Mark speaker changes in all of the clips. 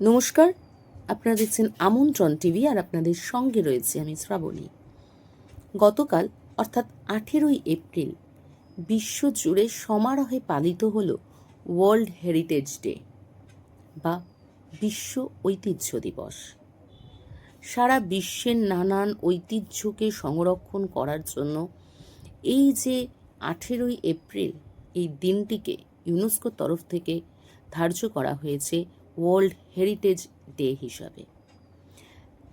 Speaker 1: নমস্কার, আপনারা দেখছেন আমন্ত্রণ টিভি আর আপনাদের সঙ্গে রয়েছে আমি শ্রাবণী। গতকাল, অর্থাৎ আঠেরোই এপ্রিল, বিশ্বজুড়ে সমারোহে পালিত হল ওয়ার্ল্ড হেরিটেজ ডে বা বিশ্ব ঐতিহ্য দিবস। সারা বিশ্বের নানান ঐতিহ্যকে সংরক্ষণ করার জন্য এই যে আঠেরোই এপ্রিল এই দিনটিকে ইউনেস্কোর তরফ থেকে ধার্য করা হয়েছে ওয়ার্ল্ড হেরিটেজ ডে হিসাবে।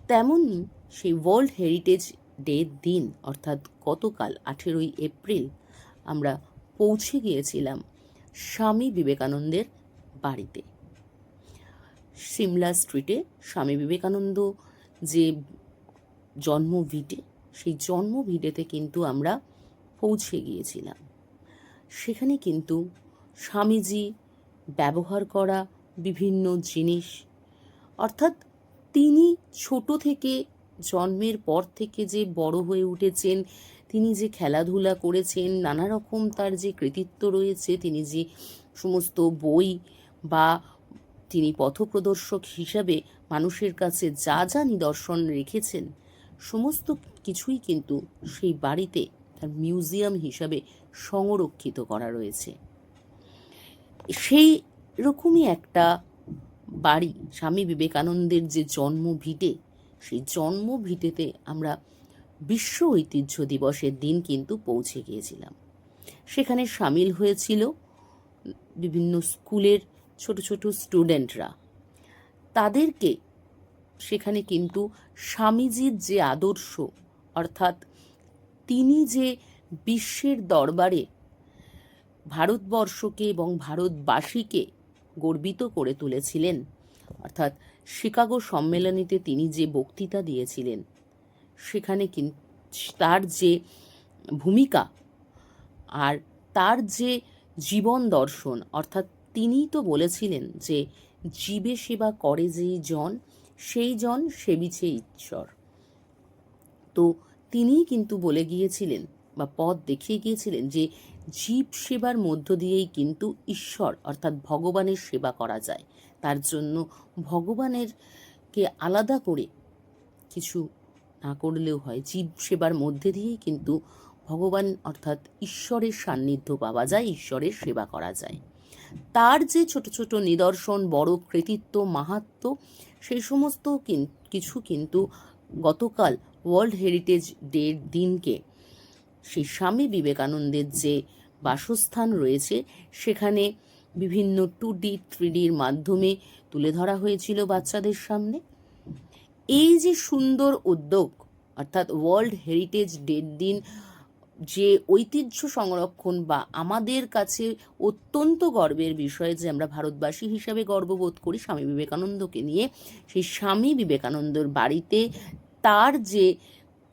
Speaker 1: তেমনই সেই ওয়ার্ল্ড হেরিটেজ ডে দিন, অর্থাৎ গতকাল আঠেরোই এপ্রিল, আমরা পৌঁছে গিয়েছিলাম স্বামী বিবেকানন্দের বাড়িতে। সিমলা স্ট্রিটে স্বামী বিবেকানন্দ যে জন্ম ভিটে, সেই জন্ম ভিটেতে কিন্তু আমরা পৌঁছে গিয়েছিলাম। সেখানে কিন্তু স্বামীজি ব্যবহার করা বিভিন্ন জিনিস। অর্থাৎ তিনি ছোট থেকে জন্মের পর থেকে যে বড় হয়ে উঠেছেন, তিনি যে খেলাধুলা করেছেন নানা রকম তার যে কৃতিত্ব রয়েছে, তিনি যে সমস্ত বই বা তিনি পথপ্রদর্শক হিসাবে মানুষের কাছে যা যা নিদর্শন রেখেছেন, সমস্ত কিছুই কিন্তু সেই বাড়িতে তার মিউজিয়াম হিসাবে সংরক্ষিত করা রয়েছে। সেই রকমই একটা বাড়ি স্বামী বিবেকানন্দের যে জন্ম ভিটে, সেই জন্ম ভিটেতে আমরা বিশ্ব ঐতিহ্য দিবসের দিন কিন্তু পৌঁছে গিয়েছিলাম। সেখানে সামিল হয়েছিল বিভিন্ন স্কুলের ছোট ছোট স্টুডেন্টরা। তাদেরকে সেখানে কিন্তু স্বামীজির যে আদর্শ, অর্থাৎ তিনি যে বিশ্বের দরবারে ভারতবর্ষকে এবং ভারতবাসীকে গর্বিত করে তুলেছিলেন। অর্থাৎ শিকাগো সম্মেলনীতে তিনি যে বক্তৃতা দিয়েছিলেন, সেখানে তার যে ভূমিকা আর তার যে জীবন দর্শন, অর্থাৎ তিনিই তো বলেছিলেন যে জীবে সেবা করে যেই জন, সেই জন সেবিছে ঈশ্বর। তো তিনিই কিন্তু বলে গিয়েছিলেন বা পথ দেখিয়ে গিয়েছিলেন যে জীব সেবার মধ্য দিয়েই কিন্তু ঈশ্বর অর্থাৎ ভগবানের সেবা করা যায়। তার জন্য ভগবানের কে আলাদা করে কিছু না করলেও হয়। জীব সেবার মধ্যে দিয়েই কিন্তু ভগবান অর্থাৎ ঈশ্বরের সান্নিধ্য পাওয়া যায়, ঈশ্বরের সেবা করা যায়। তার যে ছোট ছোট নিদর্শন, বড় কৃতিত্ব মাহাত্ম সেই সমস্ত কিছু কিন্তু গতকাল ওয়ার্ল্ড হেরিটেজ ডের দিনকে সেই স্বামী বিবেকানন্দের যে বাসস্থান রয়েছে, সেখানে বিভিন্ন টু ডি থ্রি মাধ্যমে তুলে ধরা হয়েছিল বাচ্চাদের সামনে। এই যে সুন্দর উদ্যোগ, অর্থাৎ ওয়ার্ল্ড হেরিটেজ ডের দিন, যে ঐতিহ্য সংরক্ষণ বা আমাদের কাছে অত্যন্ত গর্বের বিষয় যে আমরা ভারতবাসী হিসাবে গর্ববোধ করি স্বামী বিবেকানন্দকে নিয়ে, সেই স্বামী বিবেকানন্দর বাড়িতে তার যে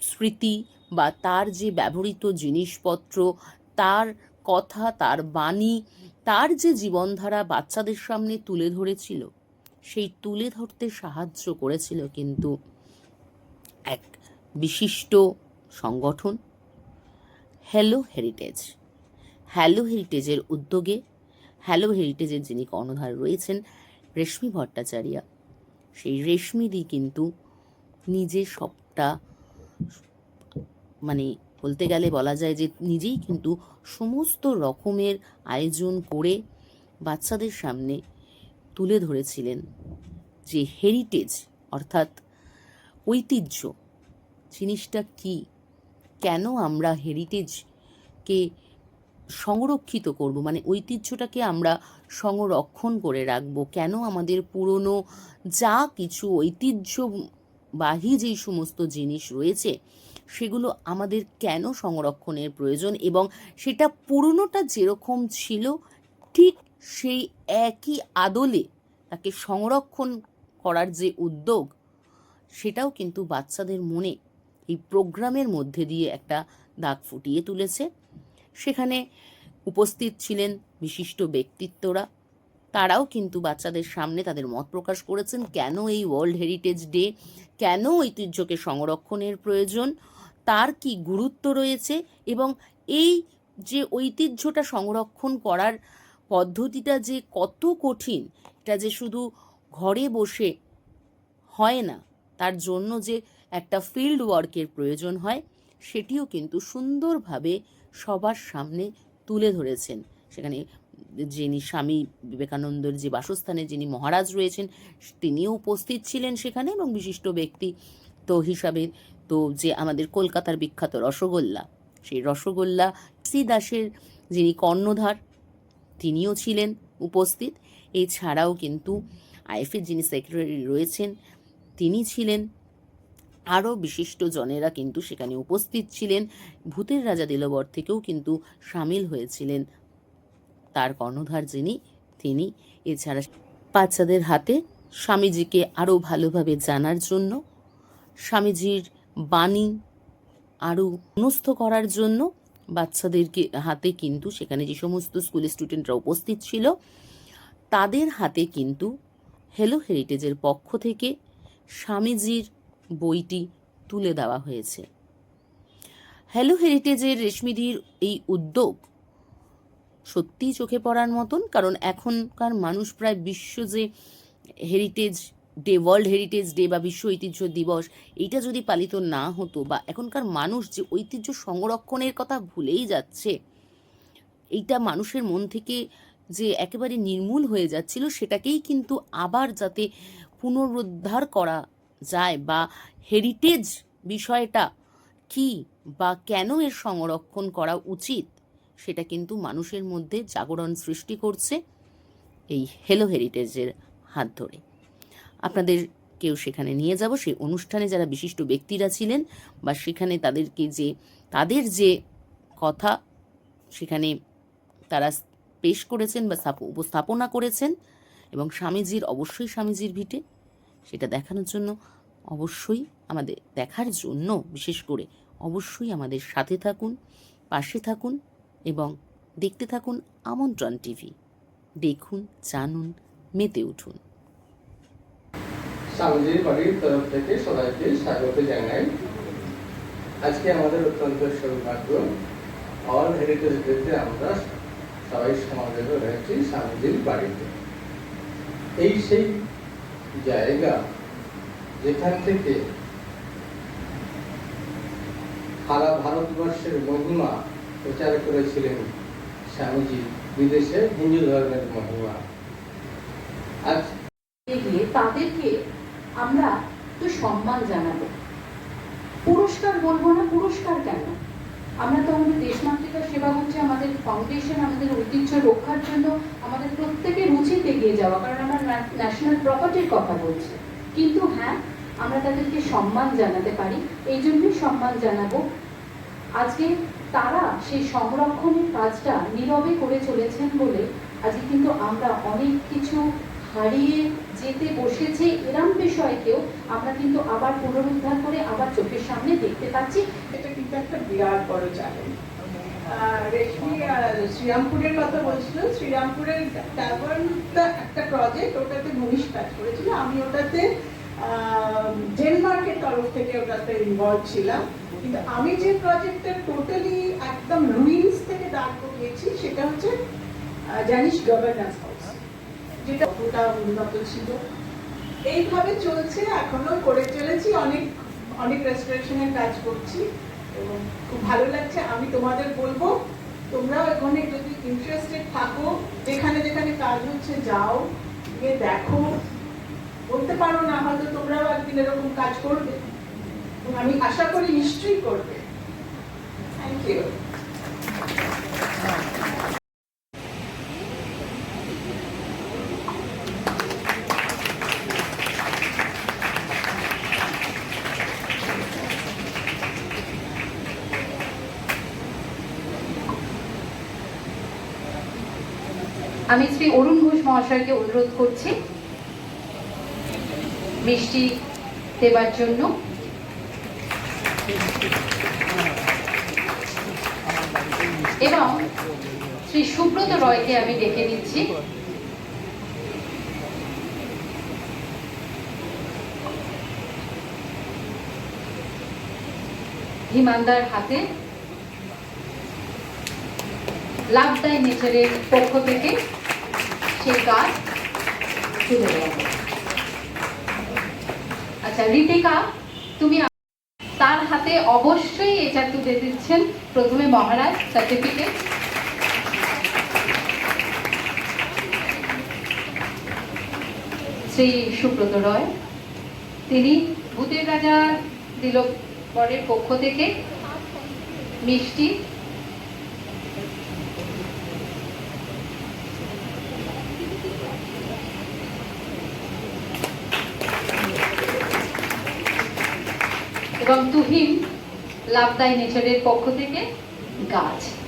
Speaker 1: স্মৃতি বা তার যে ব্যবহৃত জিনিসপত্র, তার কথা, তার বাণী, তার যে জীবনধারা বাচ্চাদের সামনে তুলে ধরেছিল, সেই তুলে ধরতে সাহায্য করেছিল কিন্তু এক বিশিষ্ট সংগঠন হ্যালো হেরিটেজ হ্যালো হেরিটেজের উদ্যোগে হ্যালো হেরিটেজের যিনি কর্ণধার রয়েছেন, রেশমি ভট্টাচার্য, সেই রেশমিদি কিন্তু নিজে সবটা মানে বলতে গেলে বলা যায় যে নিজেই কিন্তু সমস্ত রকমের আয়োজন করে বাচ্চাদের সামনে তুলে ধরেছিলেন যে হেরিটেজ অর্থাৎ ঐতিহ্য জিনিসটা কি? কেন আমরা হেরিটেজকে সংরক্ষিত করব? মানে ঐতিহ্যটাকে আমরা সংরক্ষণ করে রাখব? কেন আমাদের পুরনো যা কিছু ঐতিহ্যবাহী যেই সমস্ত জিনিস রয়েছে সেগুলো আমাদের কেন সংরক্ষণের প্রয়োজন? এবং সেটা পুরনোটা যেরকম ছিল, ঠিক সেই একই আদলে তাকে সংরক্ষণ করার যে উদ্যোগ, সেটাও কিন্তু বাচ্চাদের মনে এই প্রোগ্রামের মধ্যে দিয়ে একটা দাগ ফুটিয়ে তুলেছে। সেখানে উপস্থিত ছিলেন বিশিষ্ট ব্যক্তিত্বরা। তারাও কিন্তু বাচ্চাদের সামনে তাদের মত প্রকাশ করেছেন, কেন এই ওয়ার্ল্ড হেরিটেজ ডে কেন ঐতিহ্যকে সংরক্ষণের প্রয়োজন? তার কি গুরুত্ব রয়েছে এবং এই যে ঐতিহ্যটা সংরক্ষণ করার পদ্ধতিটা যে কত কঠিন, এটা যে শুধু ঘরে বসে হয় না, তার জন্য যে একটা ফিল্ড ওয়ার্কের প্রয়োজন হয়, সেটিও কিন্তু সুন্দরভাবে সবার সামনে তুলে ধরেছেন। সেখানে যিনি স্বামী বিবেকানন্দর যে বাসস্থানে যিনি মহারাজ রয়েছেন, তিনিও উপস্থিত ছিলেন সেখানে এবং বিশিষ্ট ব্যক্তি তো হিসাবে তো যে আমাদের কলকাতার বিখ্যাত রসগোল্লা, সেই রসগোল্লা সি দাসের যিনি কর্ণধার, তিনিও ছিলেন উপস্থিত। এছাড়াও কিন্তু আইএফের যিনি সেক্রেটারি রয়েছেন, তিনি ছিলেন। আরও বিশিষ্ট জনেরা কিন্তু সেখানে উপস্থিত ছিলেন। ভূতের রাজা দিলবর থেকেও কিন্তু সামিল হয়েছিলেন তার কর্ণধার যিনি, তিনি। এছাড়া বাচ্চাদের হাতে স্বামীজিকে আরও ভালোভাবে জানার জন্য স্বামীজির বাণী আরও মনস্থ করার জন্য বাচ্চাদেরকে হাতে কিন্তু সেখানে যে সমস্ত স্কুলের স্টুডেন্টরা উপস্থিত ছিল, তাদের হাতে কিন্তু হেলো হেরিটেজের পক্ষ থেকে স্বামীজির বইটি তুলে দেওয়া হয়েছে। হ্যালো হেরিটেজের রেশমিদির এই উদ্যোগ সত্যিই চোখে পড়ার মতন, কারণ এখনকার মানুষ প্রায় বিশ্ব যে heritage day world heritage day বা বিশ্ব ঐতিহ্য দিবস, এইটা যদি পালিত না হতো বা এখনকার মানুষ যে ঐতিহ্য সংরক্ষণের কথা ভুলেই যাচ্ছে, এইটা মানুষের মন থেকে যে একেবারে নির্মূল হয়ে যাচ্ছিল, সেটাকেই কিন্তু আবার যাতে পুনরুদ্ধার করা যায় বা হেরিটেজ বিষয়টা কি বা কেন এর সংরক্ষণ করা উচিত, সেটা কিন্তু মানুষের মধ্যে জাগরণ সৃষ্টি করছে এই হেলো হেরিটেজের হাত ধরে। আপনাদের কেউ সেখানে নিয়ে যাব। সেই অনুষ্ঠানে যারা বিশিষ্ট ব্যক্তিরা ছিলেন বা সেখানে তাদেরকে যে, তাদের যে কথা সেখানে তারা পেশ করেছেন বা স্থাপ- উপস্থাপনা করেছেন এবং স্বামীজির, অবশ্যই স্বামীজির ভিটে সেটা দেখানোর জন্য অবশ্যই আমাদের, দেখার জন্য বিশেষ করে অবশ্যই আমাদের সাথে থাকুন, পাশে থাকুন এবং দেখতে থাকুন আমন্ত্রণ টিভি। দেখুন, জানুন, মেতে উঠুন।
Speaker 2: স্বামীজির বাড়ির তরফ থেকে সবাইকে স্বাগত জানাই। আজকে আমাদের অত্যন্ত সৌভাগ্য অল হেরিটেজ ডেতে আমরা সবাই সমাবেত রয়েছি স্বামীজির বাড়িতে। এই সেই জায়গা যেখান থেকে সারা ভারতবর্ষের মহিমা প্রচার করেছিলেন স্বামীজি, বিদেশে হিন্দু ধর্মের মহিমা। আজ
Speaker 3: তাদেরকে আমরা তো সম্মান জানাব। পুরস্কার বলব না, পুরস্কার কেন? আমরা তো আমাদের দেশমাতৃকার সেবা হচ্ছে আমাদের ফাউন্ডেশন আমাদের ঐতিহ্য রক্ষার জন্য আমাদের প্রত্যেকের উচিত এগিয়ে যাওয়া, কারণ আমরা ন্যাশনাল প্রপার্টির কথা বলছি। কিন্তু হ্যাঁ আমরা তাদেরকে সম্মান জানাতে পারি, এই জন্যই সম্মান জানাব। আজকে তারা সেই সংরক্ষণের কাজটা নীরবে করে চলেছেন বলে আজকে কিন্তু আমরা অনেক কিছু হারিয়ে যেতে বসেছে এরম বিষয়কেও আমরা কিন্তু আবার পুনরুদ্ধার করে আবার চোখের সামনে দেখতে পাচ্ছি।
Speaker 4: এটা কিন্তু একটা বিরাট বড় চ্যালেঞ্জ শ্রীরামপুরের কথা বলছিল। শ্রীরামপুরের একটা প্রজেক্ট ওটাতে মনীষ কাজ করেছিল। আমি ওটাতে ডেনমার্কের তরফ থেকে ওটাতে ইনভলভ ছিলাম। কিন্তু আমি যে প্রজেক্টটা টোটালি একদম রুইন্স থেকে দাঁড় করিয়েছি, সেটা হচ্ছে জানিস গভর্নেন্স হাউস যেটা কতটা উন্নত ছিল। এইভাবে চলছে, এখনও করে চলেছি। অনেক অনেক রেস্টোরেশনের কাজ করছি এবং খুব ভালো লাগছে। আমি তোমাদের বলব, তোমরাও এখানে যদি ইন্টারেস্টেড থাকো, যেখানে যেখানে কাজ হচ্ছে যাও, গিয়ে দেখো। বলতে পারো না, হয়তো তোমরাও একদিন এরকম কাজ করবে। আমি আশা করি নিশ্চয়ই করবে। থ্যাংক ইউ
Speaker 3: আমি শ্রী অরুণ ঘোষ মহাশয়কে অনুরোধ করছি মিষ্টি দেবার জন্য। এবং শ্রী সুব্রত রয়কে আমি ডেকে নিচ্ছি। হিমান্দার হাতে লাভদায় নেচারের পক্ষ থেকে। সেই কাজ দেওয়া হবে। আচ্ছা রিতিকা, তুমি তার হাতে অবশ্যই এটা তুলে দিচ্ছেন প্রথমে মহারাজ সার্টিফিকেট শ্রী সুব্রত রয়, তিনি ভূতের রাজা দিল বরের পক্ষ থেকে মিষ্টি এবং লাভ লাভদাই নেচারের পক্ষ থেকে গাছ।